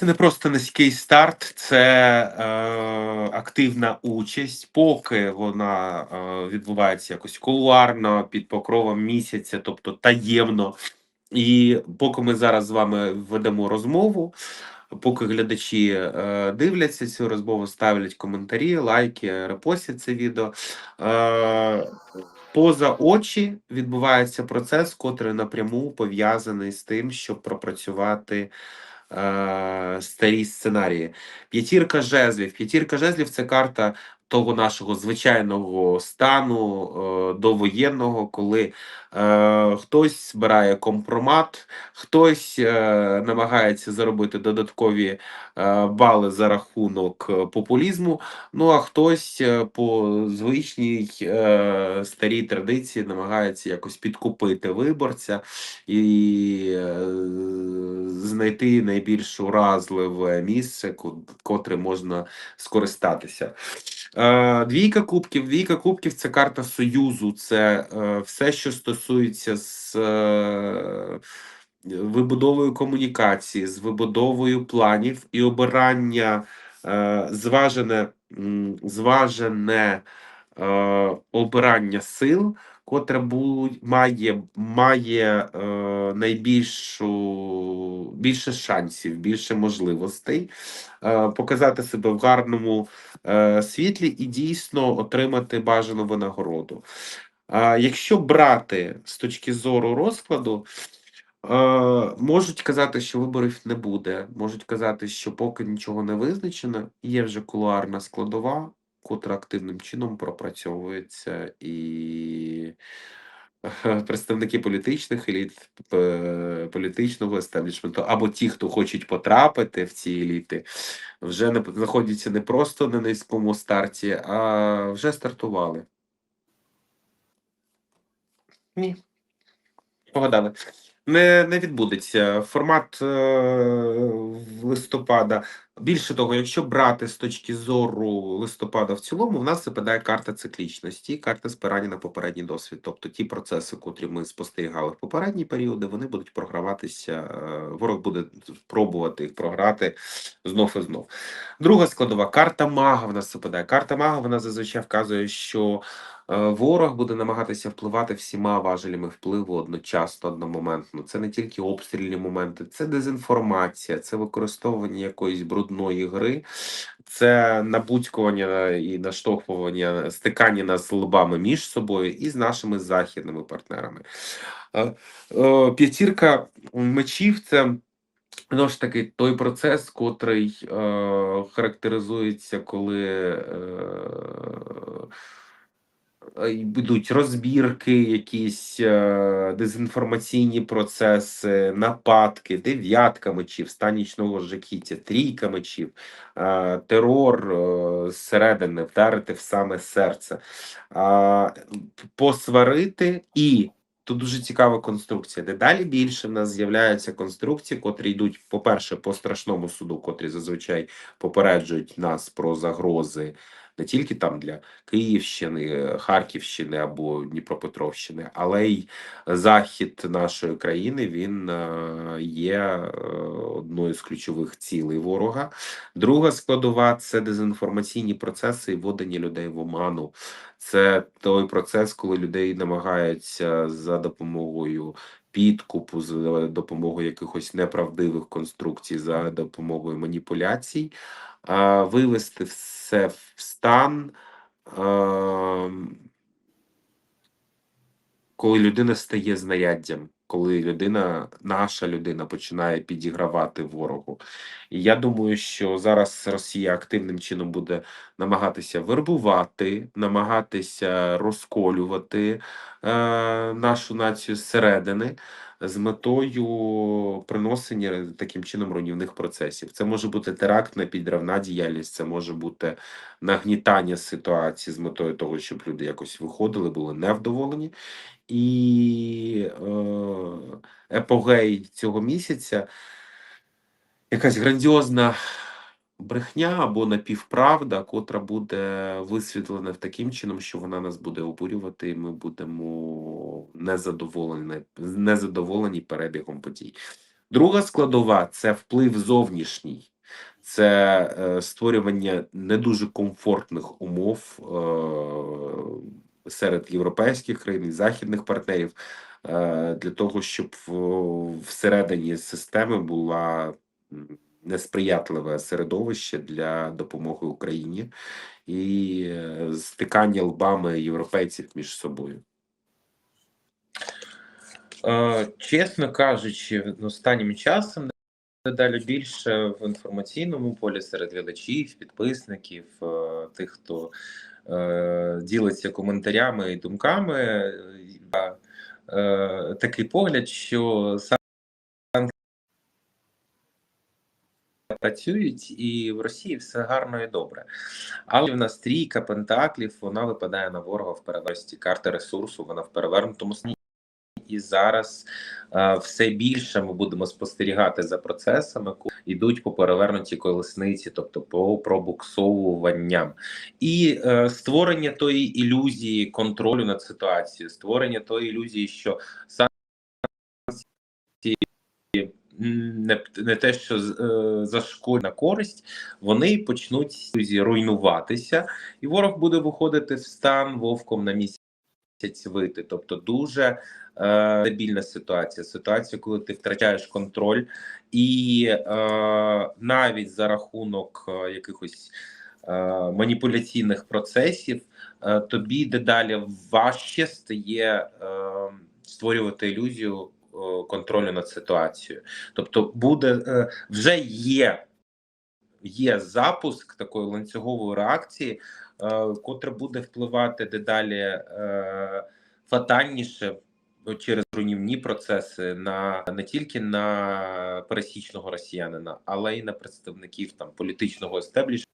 Це не просто низький старт, це е, активна участь, поки вона е, відбувається якось кулуарно, під покровом місяця, тобто таємно. І поки ми зараз з вами ведемо розмову, поки глядачі е, дивляться цю розмову, ставлять коментарі, лайки, репостять це відео. Е, поза очі відбувається процес, котрий напряму пов'язаний з тим, щоб пропрацювати е, старі сценарії. П'ятірка жезлів. П'ятірка жезлів це карта того нашого звичайного стану е, довоєнного, коли е, хтось збирає компромат, хтось е, намагається заробити додаткові бали за рахунок популізму. Ну а хтось по звичній старій традиції намагається якось підкупити виборця і знайти найбільш уразливе місце, ко- котре можна скористатися. Е, Двійка кубків. Двійка кубків це карта союзу, це е, все, що стосується з е, вибудовою комунікації, з вибудовою планів і обирання зважене, зважене обирання сил, котре бу- має, має е, найбільшу більше шансів, більше можливостей е, показати себе в гарному е, світлі і дійсно отримати бажану винагороду. А якщо брати з точки зору розкладу, е, можуть казати, що виборів не буде, можуть казати, що поки нічого не визначено, є вже кулуарна складова, котра активним чином пропрацьовується і. е, Представники політичних еліт, е, політичного естеблішменту, або ті, хто хочуть потрапити в ці еліти, вже не знаходяться не просто на низькому старті, а вже стартували. Ні. Погадали. Не, не відбудеться. Формат е, листопада. Більше того, якщо брати з точки зору листопада в цілому, в нас випадає карта циклічності, карта спирання на попередній досвід. Тобто ті процеси, котрі ми спостерігали в попередні періоди, вони будуть програватися. е, Ворог буде пробувати їх програти знов і знов. Друга складова карта мага в нас випадає. Карта мага вона зазвичай вказує, що Ворог буде намагатися впливати всіма важелями впливу одночасно, одномоментно. Це не тільки обстрільні моменти, це дезінформація, це використовування якоїсь брудної гри, це набудькування і наштовхування, стикання нас лбами між собою і з нашими західними партнерами. Е, е, П'ятірка мечів це. Знову ж таки, той процес, котрий е, характеризується, коли е, е, йдуть розбірки, якісь е, дезінформаційні процеси, нападки, дев'ятка мечів, стан нічного жахіття, трійка мечів, терор е, зсередини, вдарити в саме серце, посварити і. Тут дуже цікава конструкція. Дедалі більше в нас з'являються конструкції, котрі йдуть, по-перше, по страшному суду, котрі зазвичай попереджують нас про загрози не тільки там для Київщини, Харківщини або Дніпропетровщини, але й захід нашої країни він е, є е, одною з ключових цілей ворога. Друга складова це дезінформаційні процеси і вводення людей в оману. Це той процес, коли людей намагаються за допомогою підкупу, за допомогою якихось неправдивих конструкцій, за допомогою маніпуляцій, а, вивести все в стан, ем, коли людина стає знаряддям, коли людина, наша людина, починає підігравати ворогу. І я думаю, що зараз Росія активним чином буде намагатися вербувати, намагатися розколювати е, нашу націю зсередини з метою приносення таким чином руйнівних процесів. Це може бути терактна підривна діяльність, це може бути нагнітання ситуації з метою того, щоб люди якось виходили, були невдоволені. І е, епогей цього місяця якась грандіозна брехня або напівправда, котра буде висвітлена таким чином, що вона нас буде обурювати, і ми будемо незадоволені, незадоволені перебігом подій. Друга складова це вплив зовнішній. це е, створювання не дуже комфортних умов е, серед європейських країн західних партнерів е, для того, щоб всередині системи була несприятливе середовище для допомоги Україні і е, стикання лбами європейців між собою. Е, Чесно кажучи, останнім часом дедалі більше в інформаційному полі серед глядачів, підписників, тих, хто ділиться коментарями і думками, е, е, такий погляд, що працюють і в Росії все гарно і добре. Але в нас трійка пентаклів, вона випадає на ворога в переверсті карти ресурсу, вона в перевернутому стані. І зараз е, все більше ми будемо спостерігати за процесами, які йдуть по перевернутій колесниці, тобто по пробуксовуванням, і е, створення тої ілюзії контролю над ситуацією, створення тої ілюзії, що санкції не, не те, що е, зашкодять на користь, вони почнуть руйнуватися, і ворог буде виходити в стан вовком на місяць вийти. Тобто дуже е, дебільна ситуація. Ситуація, коли ти втрачаєш контроль, і е, навіть за рахунок е, якихось е, маніпуляційних процесів, е, тобі дедалі важче стає е, створювати ілюзію е, контролю над ситуацією. Тобто, буде е, вже є. Є запуск такої ланцюгової реакції, е, котра буде впливати дедалі е, фатальніше через руйнівні процеси на не тільки на пересічного росіянина, але й на представників там політичного естеблішменту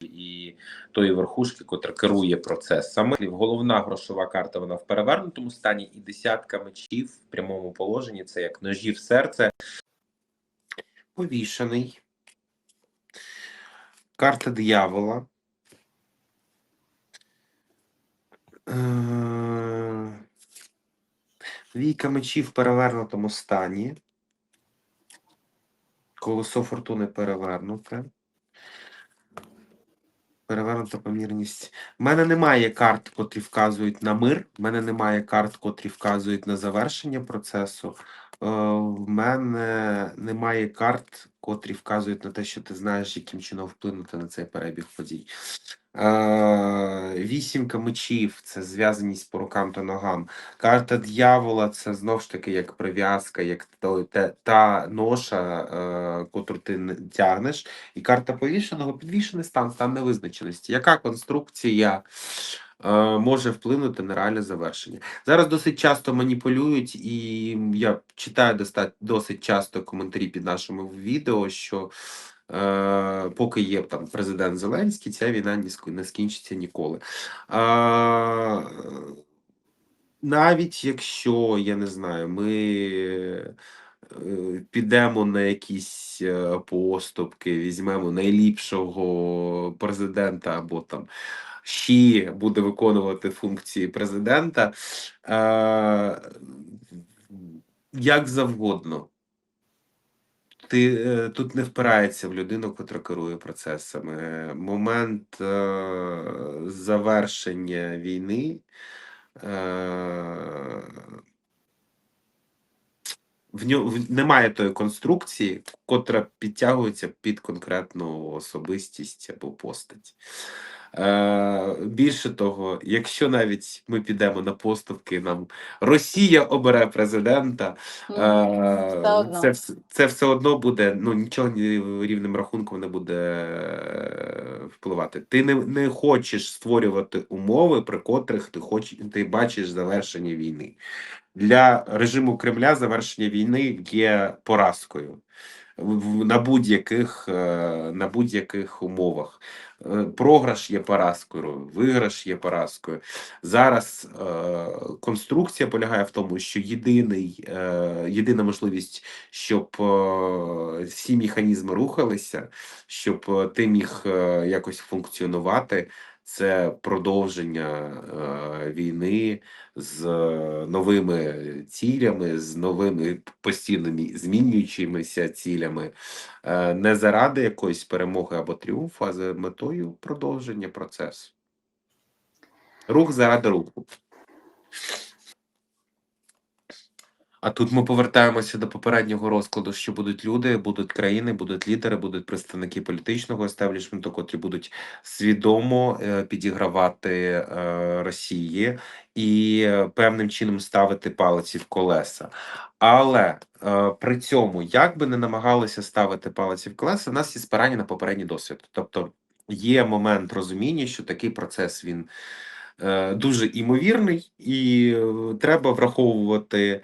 і тої верхушки, котра керує процесами. Головна грошова карта вона в перевернутому стані, і десятка мечів в прямому положенні це як ножі в серце. Повішений. Карта диявола. Е, Війка мечів в перевернутому стані. Колесо фортуни перевернуте. Перевернута помірність. У мене немає карт, котрі вказують на мир. У мене немає карт, котрі вказують на завершення процесу. Е, В мене немає карт, котрі вказують на те, що ти знаєш, яким чином вплинути на цей перебіг подій. Е, Вісімка мечів це зв'язаність по рукам та ногам. Карта дьявола це знов ж таки як прив'язка, як те, та ноша, е, котру ти не- тягнеш. І карта повішеного підвішений стан, стан невизначеності. Яка конструкція може вплинути на реальне завершення? Зараз досить часто маніпулюють, і я читаю досить часто коментарі під нашими відео, що е, поки є там президент Зеленський, ця війна не скінчиться ніколи. Е, навіть якщо, я не знаю, ми е, підемо на якісь е, поступки, візьмемо найліпшого президента або там Ші буде виконувати функції президента, е, як завгодно. Ти е, тут не впирається в людину, котра керує процесами. Момент е, завершення війни. Е, в нього немає тої конструкції, котра підтягується під конкретну особистість або постать. Е, більше того, якщо навіть ми підемо на поступки, нам Росія обере президента, е, це, це все одно буде, ну нічого ні рівним рахунком не буде е, впливати. Ти не, не хочеш створювати умови, при котрих ти хоч, ти бачиш завершення війни. Для режиму Кремля завершення війни є поразкою на будь-яких е, на будь-яких умовах. Е, Програш є поразкою, виграш є поразкою. Зараз е, конструкція полягає в тому, що єдиний, єдина можливість, щоб всі механізми рухалися, щоб ти міг якось функціонувати. Це продовження е, війни з е, новими цілями, з новими постійно змінюючимися цілями, е, не заради якоїсь перемоги або тріумфу, а за метою продовження процесу. Рух заради руху. А тут ми повертаємося до попереднього розкладу, що будуть люди, будуть країни, будуть лідери, будуть представники політичного естеблішменту, котрі будуть свідомо е, підігравати е, Росії і е, певним чином ставити палиці в колеса. Але при цьому, як би не намагалися ставити палиці в колеса, в нас є спирання на попередній досвід. Тобто є момент розуміння, що такий процес він дуже імовірний, і треба враховувати,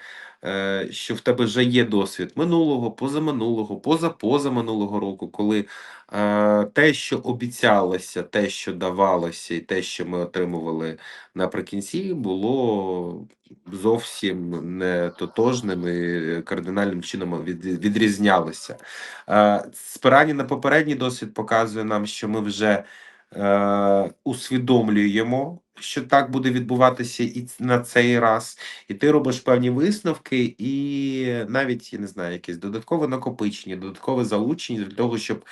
що в тебе вже є досвід минулого, позаминулого, позапозаминулого року, коли е, те, що обіцялося, те, що давалося, і те, що ми отримували наприкінці, було зовсім не тотожним і кардинальним чином від, відрізнялося. Е, спирання на попередній досвід показує нам, що ми вже е, усвідомлюємо, що так буде відбуватися і на цей раз, і ти робиш певні висновки, і навіть я не знаю, якесь додаткове накопичення, додаткове залучення для того, щоб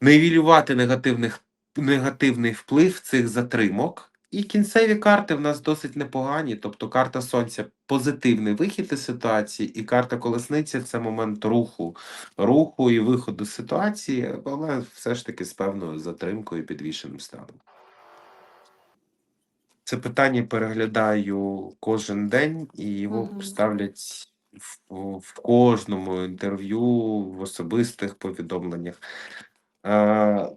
нивілювати негативних негативний вплив цих затримок. І кінцеві карти в нас досить непогані. Тобто карта сонця позитивний вихід із ситуації, і карта колесниця це момент руху, руху і виходу з ситуації, але все ж таки з певною затримкою і підвішеним станом. Це питання переглядаю кожен день, і його Мгм. ставлять в, в кожному інтерв'ю, в особистих повідомленнях. Е,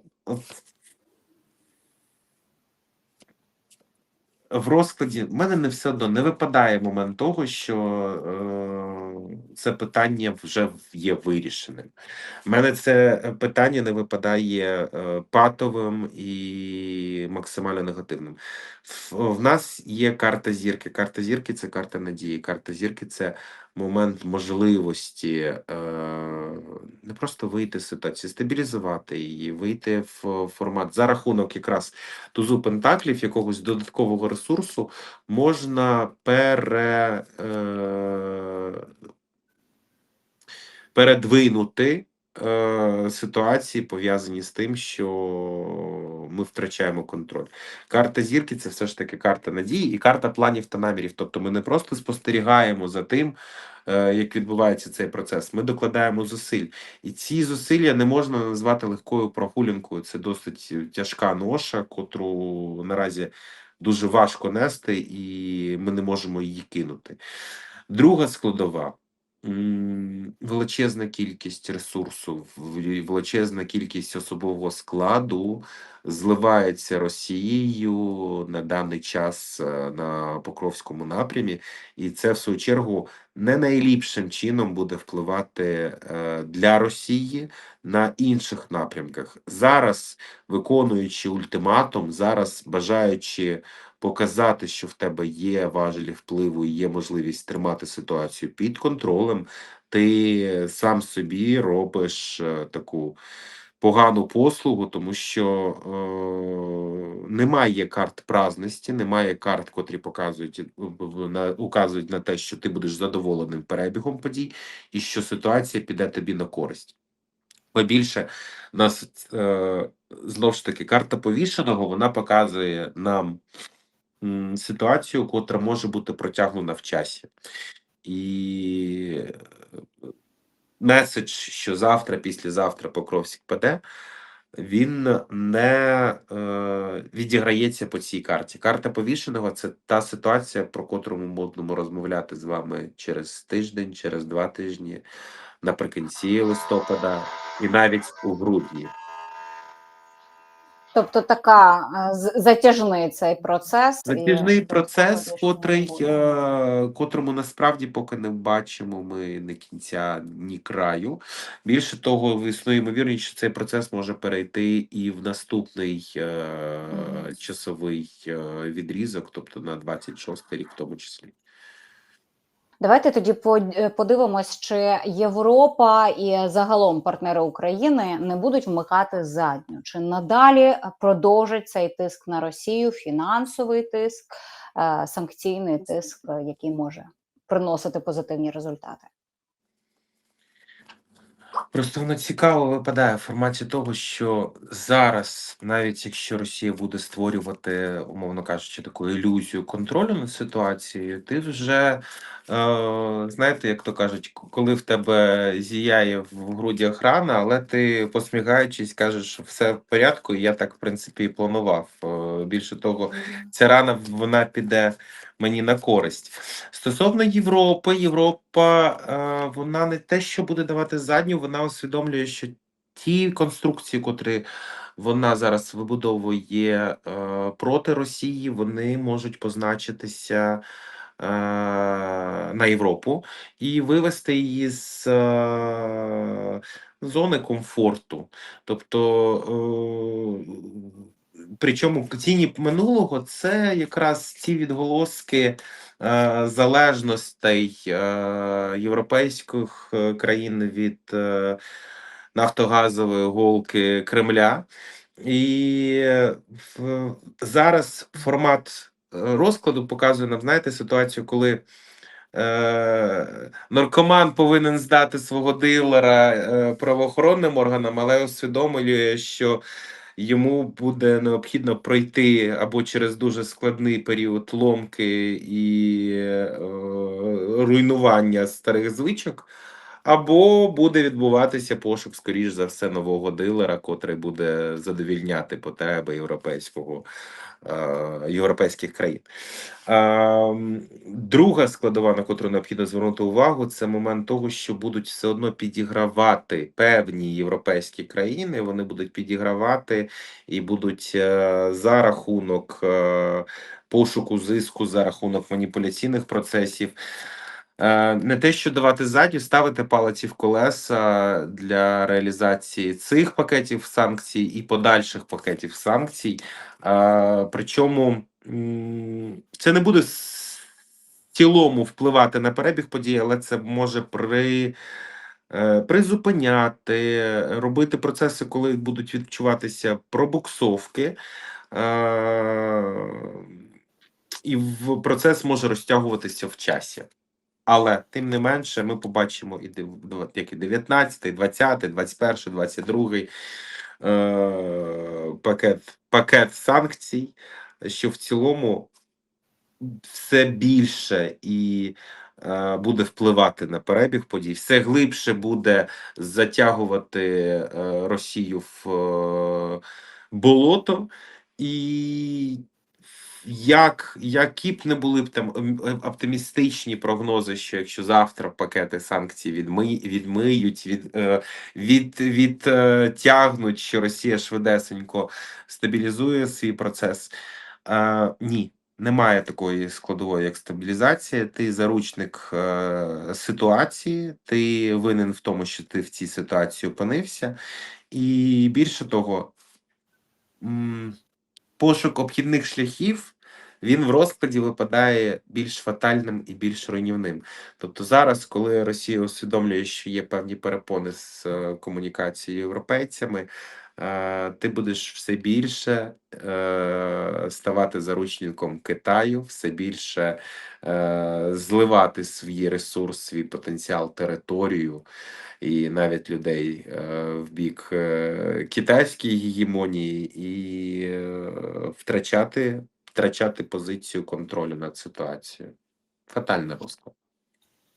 в- розкладі в мене не все одно не випадає момент того, що е, це питання вже є вирішеним. У мене це питання не випадає е, патовим і максимально негативним. В, в нас є карта зірки. Карта зірки це карта надії. Карта зірки це момент можливості е, не просто вийти з ситуації, стабілізувати її, вийти в формат за рахунок якраз тузу пентаклів, якогось додаткового ресурсу можна пере, е, передвинути е, ситуації, пов'язані з тим, що ми втрачаємо контроль. Карта зірки це все ж таки карта надії і карта планів та намірів. Тобто ми не просто спостерігаємо за тим, е, як відбувається цей процес. Ми докладаємо зусиль. І ці зусилля не можна назвати легкою прогулянкою. Це досить тяжка ноша, котру наразі дуже важко нести, і ми не можемо її кинути. Друга складова. Величезна кількість ресурсу, величезна кількість особового складу зливається Росією на даний час е, на Покровському напрямі, і це в свою чергу не найліпшим чином буде впливати е, для Росії на інших напрямках. Зараз, виконуючи ультиматум, зараз бажаючи показати, що в тебе є важелі впливу і є можливість тримати ситуацію під контролем, ти сам собі робиш е, таку погану послугу, тому що е, немає карт праздності, немає карт, котрі показують в- на, указують на те, що ти будеш задоволеним перебігом подій, і що ситуація піде тобі на користь. Побільше нас е, знову ж таки карта повішеного вона показує нам ситуацію, котра може бути протягнена в часі. І е, меседж, що завтра, післязавтра Покровськ паде, він не е, відіграється по цій карті. Карта повішеного це та ситуація, про котру ми будемо розмовляти з вами через тиждень, через два тижні, наприкінці листопада і навіть у грудні. Тобто така е, затяжний цей процес. Затяжний що процес, котрий, е, котрому насправді поки не бачимо ми ні кінця, ні краю. Більше того, існує ймовірність, що цей процес може перейти і в наступний е, Мгм. часовий е, відрізок, тобто на 26 рік в тому числі. Давайте тоді подивимось, чи Європа і загалом партнери України не будуть вмикати задню, чи надалі продовжить цей тиск на Росію, фінансовий тиск, е, санкційний тиск, який може приносити позитивні результати. Просто воно цікаво випадає в форматі того, що зараз, навіть якщо Росія буде створювати, умовно кажучи, таку ілюзію контролю над ситуацією, ти вже е, знаєте, як то кажуть, коли в тебе зіяє в грудях рана, але ти посміхаючись, кажеш, що все в порядку, і я так в принципі і планував. Е, Більше того, ця рана вона піде мені на користь. Стосовно Європи, Європа е, вона не те, що буде давати задню, вона усвідомлює, що ті конструкції, котрі вона зараз вибудовує е, проти Росії, вони можуть позначитися е, на Європу і вивести її з зони комфорту. Тобто, причому тіні минулого це якраз ці відголоски е, залежностей е, європейських е, країн від е, нафтогазової голки Кремля. І в, зараз формат е, розкладу показує нам, знаєте, ситуацію, коли е, наркоман повинен здати свого дилера е, правоохоронним органам, але усвідомлює, що йому буде необхідно пройти або через дуже складний період ломки і е, руйнування старих звичок, або буде відбуватися пошук, скоріш за все, нового дилера, котрий буде задовільняти потреби європейського е, європейських країн. Ем, Друга складова, на котру необхідно звернути увагу, це момент того, що будуть все одно підігравати певні європейські країни. Вони будуть підігравати і будуть е, за рахунок е, пошуку зиску, за рахунок маніпуляційних процесів. Е, Не те, що давати ззаді, ставити палиці в колеса для реалізації цих пакетів санкцій і подальших пакетів санкцій. Е, Причому це не буде в цілому впливати на перебіг подій, але це може при, е, призупиняти, робити процеси, коли будуть відчуватися пробуксовки. І процес може розтягуватися в часі. Але тим не менше, ми побачимо і дев- дв- як і 19, 20, 21, 22 е, пакет, пакет санкцій, що в цілому все більше і е, буде впливати на перебіг подій, все глибше буде затягувати е, Росію в е, болото. І як, які б не були б там ем, е, оптимістичні прогнози, що якщо завтра пакети санкцій відми, відмиють, від, е, від, відтягнуть, що Росія швидесенько стабілізує свій процес. Е, ні, немає такої складової, як стабілізація. Ти заручник е, ситуації, ти винен в тому, що ти в цій ситуації опинився, і більше того. пошук обхідних шляхів він в розкладі випадає більш фатальним і більш руйнівним. Тобто зараз, коли Росія усвідомлює, що є певні перепони з е, комунікацією європейцями, е, ти будеш все більше е, ставати заручником Китаю, все більше зливати свій ресурс, свій потенціал, територію і навіть людей в бік китайської гегемонії і втрачати, втрачати позицію контролю над ситуацією. Фатальний розклад.